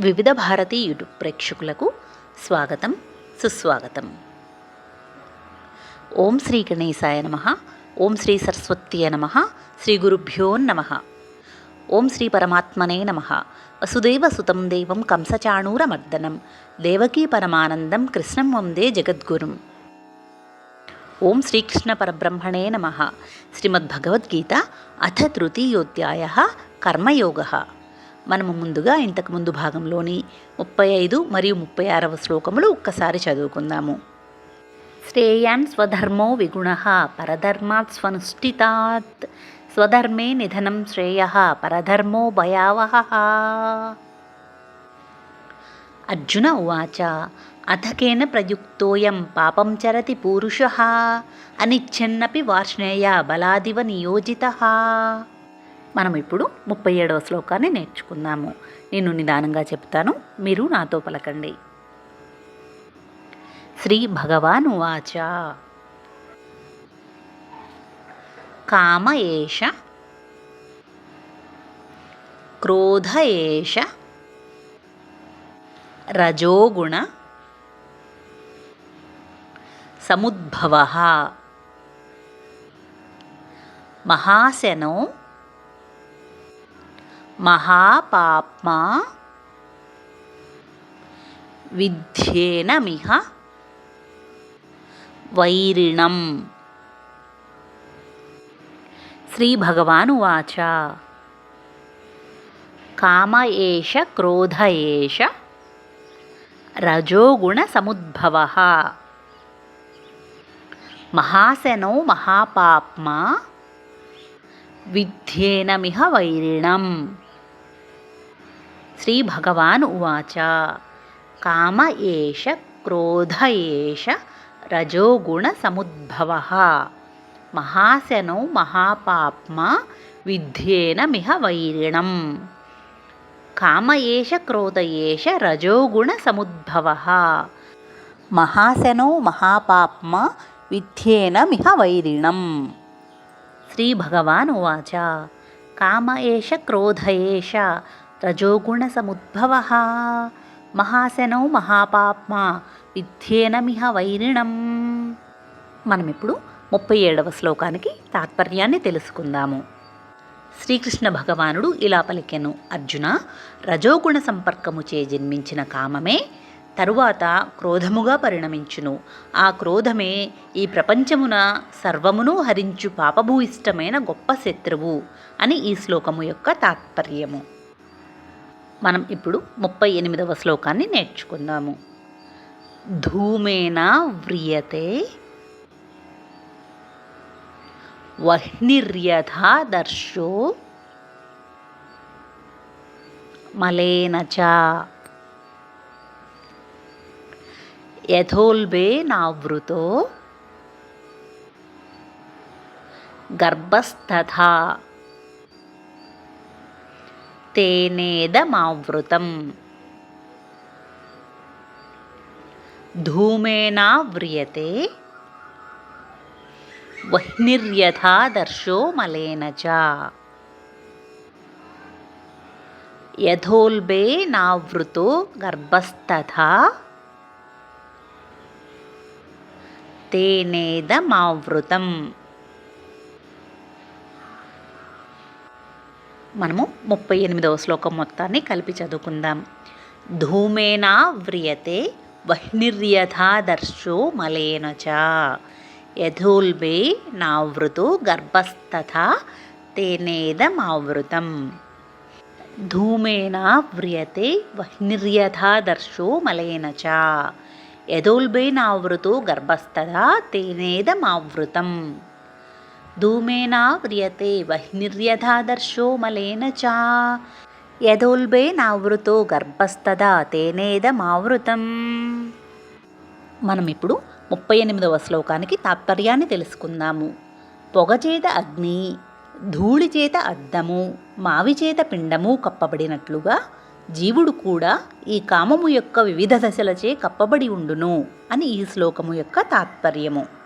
వివిధ భారతి యూట్యూబ్ ప్రేక్షకులకు స్వాగతం సుస్వాగతం. ఓం శ్రీ గణేశాయ నమ ఓం శ్రీ సరస్వత్యయ నమ శ్రీ గురుభ్యో నమ. ఓం శ్రీ పరమాత్మనే నమ. వసుదేవ సుతం దేవం కంసచాణూరమర్దనం. దేవకీ పరమానందం కృష్ణం వందే జగద్గురుం. ఓం శ్రీకృష్ణ పరబ్రహ్మణే నమ. శ్రీమద్భగవద్గీత అథ తృతీయోధ్యాయ కర్మయోగ. మనము ముందుగా ఇంతకుముందు భాగంలోని ముప్పై ఐదు మరియు ముప్పై ఆరవ శ్లోకములు ఒక్కసారి చదువుకుందాము. శ్రేయాన్ స్వధర్మో విగుణ పరధర్మాత్ స్వనుష్ఠితాత్ స్వధర్మే నిధనం శ్రేయ పరధర్మో భయావహ। అర్జున ఉవాచ అథకేన ప్రయుక్తోయం పాపం చరతి పూరుష అనిచ్ఛన్నపి వార్ష్ణేయ బలాదివ నియోజిత। మనం ఇప్పుడు ముప్పై ఏడవ శ్లోకాన్ని నేర్చుకుందాము. నేను నిదానంగా చెప్తాను. మీరు నాతో పలకండి. శ్రీ భగవాను వాచ కామ ఏష క్రోధ ఏష రజోగుణ సముద్భవ మహాశనో महापाप्मा विध्येनमिह वैरिणम् श्रीभगवानुवाच काम एष क्रोध एष रजोगुणसमुद्भवः महासनो महापाप्मा विध्येनमिह वैरिणम् శ్రీభగవాన్ ఉవాచ. కామ ఏష క్రోధ ఏష రజోగుణసముద్భవ మహాశనో మహాపాప్మా విధ్యేనమిహ వైరిణం. కామ ఏష క్రోధ ఏష రజోగుణ రజోగుణసముద్భవ మహాశనో విధ్యేన మిహ వైరిణం. శ్రీభగవాన్ ఉవాచ. కామ ఏష క్రోధ ఏష రజోగుణసముద్భవ మహాశనౌ మహాపాప్మా విధ్యేనమిహ వైరిణం మనం ఇప్పుడు ముప్పై ఏడవ శ్లోకానికి తాత్పర్యాన్ని తెలుసుకుందాము. శ్రీకృష్ణ భగవానుడు ఇలా పలికెను అర్జున రజోగుణ సంపర్కము చే జన్మించిన కామమే తరువాత క్రోధముగా పరిణమించును. ఆ క్రోధమే ఈ ప్రపంచమున సర్వమును హరించు పాపభూయిష్టమైన గొప్ప శత్రువు అని ఈ శ్లోకము యొక్క తాత్పర్యము. మనం ఇప్పుడు ముప్పై ఎనిమిదవ శ్లోకాన్ని నేర్చుకుందాము. ధూమేన వ్రియతే వహ్నిర్యథా దర్శో మలేనచ యథోల్బే యథోల్బేనావృతో గర్భస్తథా తేనేదమావృతం. ధూమేనావ్రియతే వహ్నిర్యథాదర్శో మలేన చ. యథోల్బే నావృతో గర్భస్తథా తేనేదమావృతం. మనము ముప్పై ఎనిమిదవ శ్లోకం మొత్తాన్ని కలిపి చదువుకుందాం. ధూమేనా వ్రియతే వహ్నిర్యథాదర్శో మలేన చ నావృతు నావృతో గర్భస్తథా తేనేదమావృతం. ధూమేనా వ్రియతే వహ్నిర్యథాదర్శో మలేన చ యథోల్బేనావృతో గర్భస్తథా తేనేదమావృతం. ధూమేనావ్రియతే వహ్నిర్యథాదర్శో మలేన చా యథోల్బేనావృతో గర్భస్తదా తేనేదమావృతం మనం ఇప్పుడు ముప్పై ఎనిమిదవ శ్లోకానికి తాత్పర్యాన్ని తెలుసుకుందాము. పొగచేత అగ్ని ధూళి చేత అద్దము మావి చేత పిండము కప్పబడినట్లుగా జీవుడు కూడా ఈ కామము యొక్క వివిధ దశలచే కప్పబడి ఉండును అని ఈ శ్లోకము యొక్క తాత్పర్యము.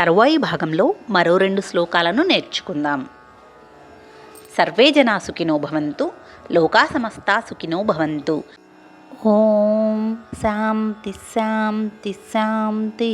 తరువాయి భాగంలో మరో రెండు శ్లోకాలను నేర్చుకుందాం. సర్వే జనా సుఖినోభవంతు లోకా సమస్తా సుఖినో భవంతు. ఓం శాంతి శాంతి శాంతి.